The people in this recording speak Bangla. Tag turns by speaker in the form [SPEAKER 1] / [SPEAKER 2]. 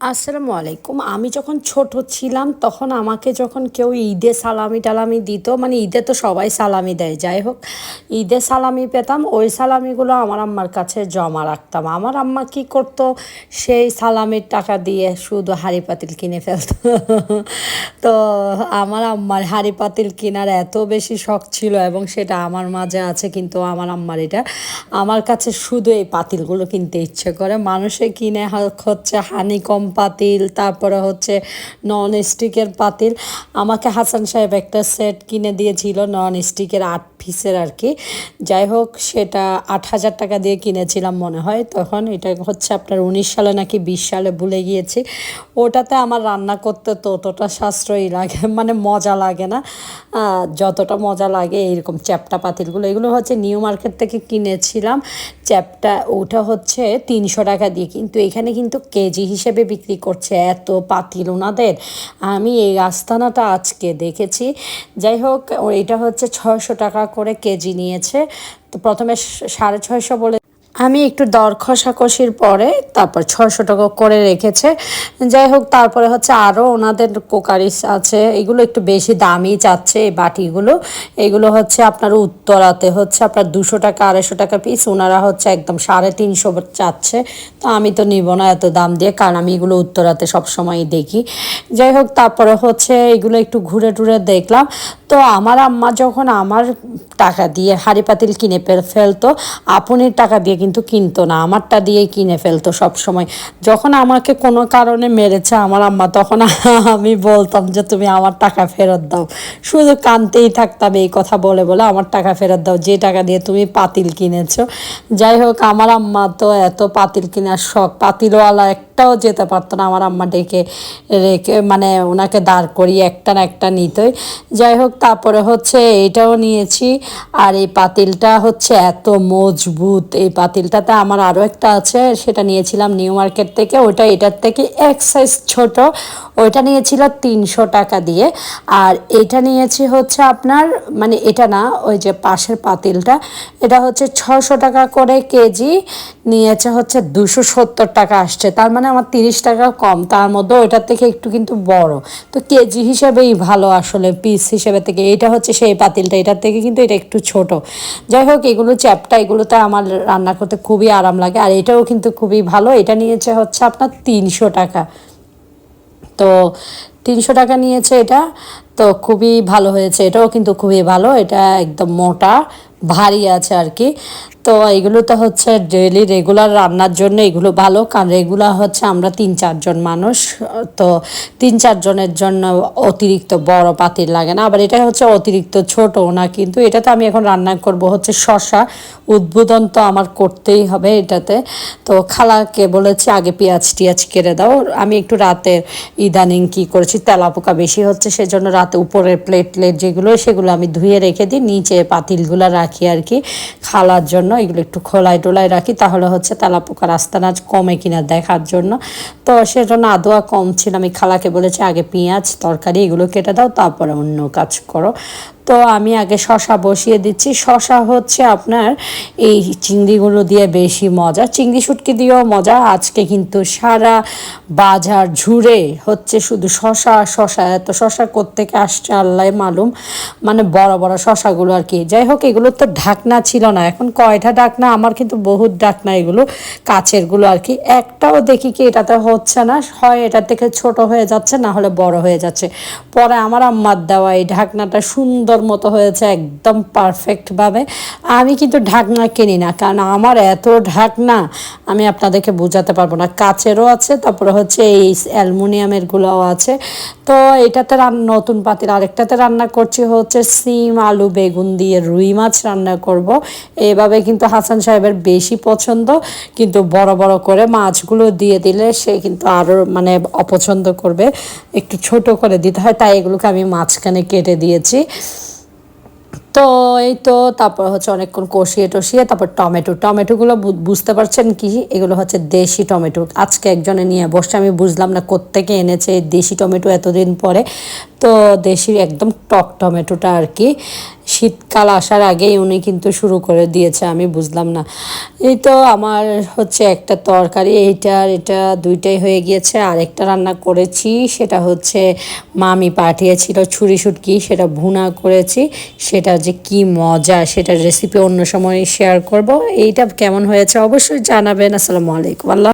[SPEAKER 1] আসসালামু আলাইকুম। আমি যখন ছোট ছিলাম, তখন আমাকে যখন কেউ ঈদে সালামি টালামি দিত মানে ঈদে তো সবাই সালামি দেয়, যাই হোক, ঈদে সালামি পেতাম, ওই সালামিগুলো আমার আম্মার কাছে জমা রাখতাম। আমার আম্মা কি করতো? সেই সালামির টাকা দিয়ে শুধু হাঁড়ি পাতিল কিনে ফেলতো। তো আমার আম্মার হাঁড়ি পাতিল কেনার এত বেশি শখ ছিল, এবং সেটা আমার মাঝে আছে, কিন্তু আমার আম্মার এটা, আমার কাছে শুধু এই পাতিলগুলো কিনতে ইচ্ছে করে। মানুষে কিনে হচ্ছে হানি হানিকম পাতিল, তারপরে হচ্ছে নন স্টিকের পাতিল। আমাকে হাসান সাহেব একটা সেট কিনে দিয়েছিল নন স্টিকের আট পিসের আর কি যাই হোক, সেটা আট হাজার টাকা দিয়ে কিনেছিলাম মনে হয়। তখন এটা হচ্ছে আপনার উনিশ সালে নাকি বিশ সালে ভুলে গিয়েছি। ওটাতে আমার রান্না করতে ততটা সাশ্রয়ী লাগে মানে মজা লাগে না। যতটা মজা লাগে এইরকম চ্যাপটা পাতিলগুলো। এগুলো হচ্ছে নিউ মার্কেট থেকে কিনেছিলাম। চ্যাপটা, ওটা হচ্ছে তিনশো টাকা দিয়ে। কিন্তু এখানে কিন্তু কেজি হিসেবে বিক্রি করছে এত পাতিল ওনাদের। আমি এই আস্তানাটা আজকে দেখেছি। যাই হোক, এটা হচ্ছে ছয়শো টাকা করে কেজি নিয়েছে। তো প্রথমে সাড়ে ছয়শো বলে আমি একটু দর কষাকষির পরে তারপর ছয়শো টাকা করে রেখেছে। যাই হোক, তারপরে হচ্ছে আরও ওনাদের কোকারিস আছে, এগুলো একটু বেশি দামি চাচ্ছে এই বাটিগুলো। এগুলো হচ্ছে আপনার উত্তরাতে হচ্ছে আপনার দুশো টাকা, আড়াইশো টাকা পিস ওনারা হচ্ছে একদম সাড়ে তিনশো চাচ্ছে। তো আমি তো নিব না এত দাম দিয়ে, কারণ আমি এগুলো উত্তরাতে সবসময়ই দেখি। যাই হোক, তারপরে হচ্ছে এগুলো একটু ঘুরে টুরে দেখলাম। তো আমার আম্মা যখন আমার টাকা দিয়ে হাঁড়ি পাতিল কিনে ফেল, ফেলতো, আপনের টাকা দিয়ে কিন্তু কিনতো না, আমারটা দিয়েই কিনে ফেলতো সব সময় যখন আমাকে কোনো কারণে মেরেছে আমার আম্মা, তখন আমি বলতাম যে, তুমি আমার টাকা ফেরত দাও। শুধু কানতেই থাকতাম এই কথা বলে বলে, আমার টাকা ফেরত দাও, যে টাকা দিয়ে তুমি পাতিল কিনেছো। যাই হোক, আমার আম্মা তো এত পাতিল কেনার শখ, পাতিলওয়ালা একটাও যেতে পারতো না আমার আম্মা ডেকে, রেখে মানে ওনাকে দাঁড় করিয়ে একটা না একটা নিতই। যাই হোক, তারপরে হচ্ছে এটাও নিয়েছি। আর এই পাতিলটা হচ্ছে এত মজবুত। এই পাতিলটাতে আমার আরও একটা আছে, সেটা নিয়েছিলাম নিউ মার্কেট থেকে। ওটা এটার থেকে এক সাইজ ছোট। ওইটা নিয়েছিল তিনশো টাকা দিয়ে। আর এটা নিয়েছি হচ্ছে আপনার মানে এটা না, ওই যে পাশের পাতিলটা, এটা হচ্ছে ছশো টাকা করে কেজি। নিয়েছে হচ্ছে দুশো সত্তর টাকা আসছে। তার মানে আমার তিরিশ টাকা কম, তার মধ্যে ওইটার থেকে একটু কিন্তু বড়। তো কেজি হিসাবেই ভালো আসলে পিস হিসেবে থেকে। এটা হচ্ছে সেই পাতিলটা, এটার থেকে কিন্তু এটা একটু ছোট। যাই হোক, এগুলো চ্যাপটা, এগুলোতে আমার রান্না করতে খুবই আরাম লাগে। আর এটাও কিন্তু খুবই ভালো। এটা নিয়েছে হচ্ছে আপনার তিনশো টাকা। তো তিনশো টাকা নিয়েছে এটা। তো খুবই ভালো হয়েছে। এটাও কিন্তু খুবই ভালো। এটা একদম মোটা, ভারী আছে আর কি। তো এগুলো তো হচ্ছে ডেলি রেগুলার রান্নার জন্য এগুলো ভালো। কারণ রেগুলার হচ্ছে আমরা তিন, চারজন মানুষ, তো তিন, চারজনের জন্য অতিরিক্ত বড় পাতিল লাগে না। আবার এটা হচ্ছে অতিরিক্ত ছোট না, কিন্তু এটাতে আমি এখন রান্না করব হচ্ছে শশা উদ্বোধন তো আমার করতেই হবে এটাতে। তো খালাকে বলেছি, আগে পেঁয়াজ টিয়াজ কেড়ে দাও। আমি একটু রাতে ইদানিং কি করেছি, তেলাপোকা বেশি হচ্ছে, সেজন্য রাতে উপরের প্লেট প্লেট যেগুলো সেগুলো আমি ধুয়ে রেখে দিই। নিচে পাতিলগুলো রাখি আর কি খালার জন্য। এগুলো একটু খোলায় টোলায় রাখি, তাহলে হচ্ছে তেলাপোকার আস্তানাজ কমে কিনা দেখার জন্য। তো সেজন্য আদোয়া কম ছিল, আমি খালাকে বলেছি আগে পেঁয়াজ তরকারি এগুলো কেটে দাও, তারপরে অন্য কাজ করো। তো আমি আগে শশা বসিয়ে দিচ্ছি। শশা হচ্ছে আপনার এই চিংড়িগুলো দিয়ে বেশি মজা। চিংড়ি শুটকি দিয়েও মজা। আজকে কিন্তু সারা বাজার ঝুড়ে হচ্ছে শুধু শশা শশা। এত শশা কোত্থেকে আসছে আল্লাহ মালুম। মানে বড় বড় শশাগুলো আর কি। যাই হোক, এগুলো তো ঢাকনা ছিল না। এখন কয়টা ঢাকনা আমার কিন্তু বহুত ঢাকনা এগুলো কাচেরগুলো আর কি। একটাও দেখি কি এটাতে হচ্ছে না, হয় এটার থেকে ছোট হয়ে যাচ্ছে, না হলে বড় হয়ে যাচ্ছে। পরে আমার আম্মার দেওয়া এই ঢাকনাটা সুন্দর মতো হয়েছে, একদম পারফেক্টভাবে আমি কিন্তু ঢাকনা কিনি না, কারণ আমার এত ঢাকনা, আমি আপনাদেরকে বোঝাতে পারব না। কাচেরও আছে, তারপরে হচ্ছে এই অ্যালুমিনিয়ামের গুলোও আছে। তো এটাতে রান্না নতুন পাতিল আরেকটাতে রান্না করছি হচ্ছে সিম, আলু, বেগুন দিয়ে রুই মাছ রান্না করব। এভাবে কিন্তু হাসান সাহেবের বেশি পছন্দ, কিন্তু বড় বড় করে মাছগুলো দিয়ে দিলে সে কিন্তু আরও মানে অপছন্দ করবে। একটু ছোট করে দিতে হয়, তাই এগুলোকে আমি মাঝখানে কেটে দিয়েছি। তো এই তো, তারপর হচ্ছে অনেকক্ষণ কষিয়ে টষিয়ে, তারপর টমেটো। টমেটোগুলো বুঝতে পারছেন কি? এগুলো হচ্ছে দেশি টমেটো। আজকে একজনে নিয়ে বসে আমি বুঝলাম না কোত্থেকে এনেছে এই দেশি টমেটো এতদিন পরে। তো দেশি একদম টক টমেটোটা আর কি। শীতকাল আসার আগেই উনি কিন্তু শুরু করে দিয়েছে, আমি বুঝলাম না। এই তো আমার হচ্ছে একটা তরকারি, এইটা আর এটা দুইটাই হয়ে গিয়েছে। আর একটা রান্না করেছি, সেটা হচ্ছে মামি পাঠিয়েছিল ছুরি শুটকি, সেটা ভুনা করেছি, সেটা যে কি মজা, সেটার রেসিপি অন্য সময় শেয়ার করব। এইটা কেমন হয়েছে অবশ্যই জানাবেন। আসসালামু আলাইকুম। আল্লাহ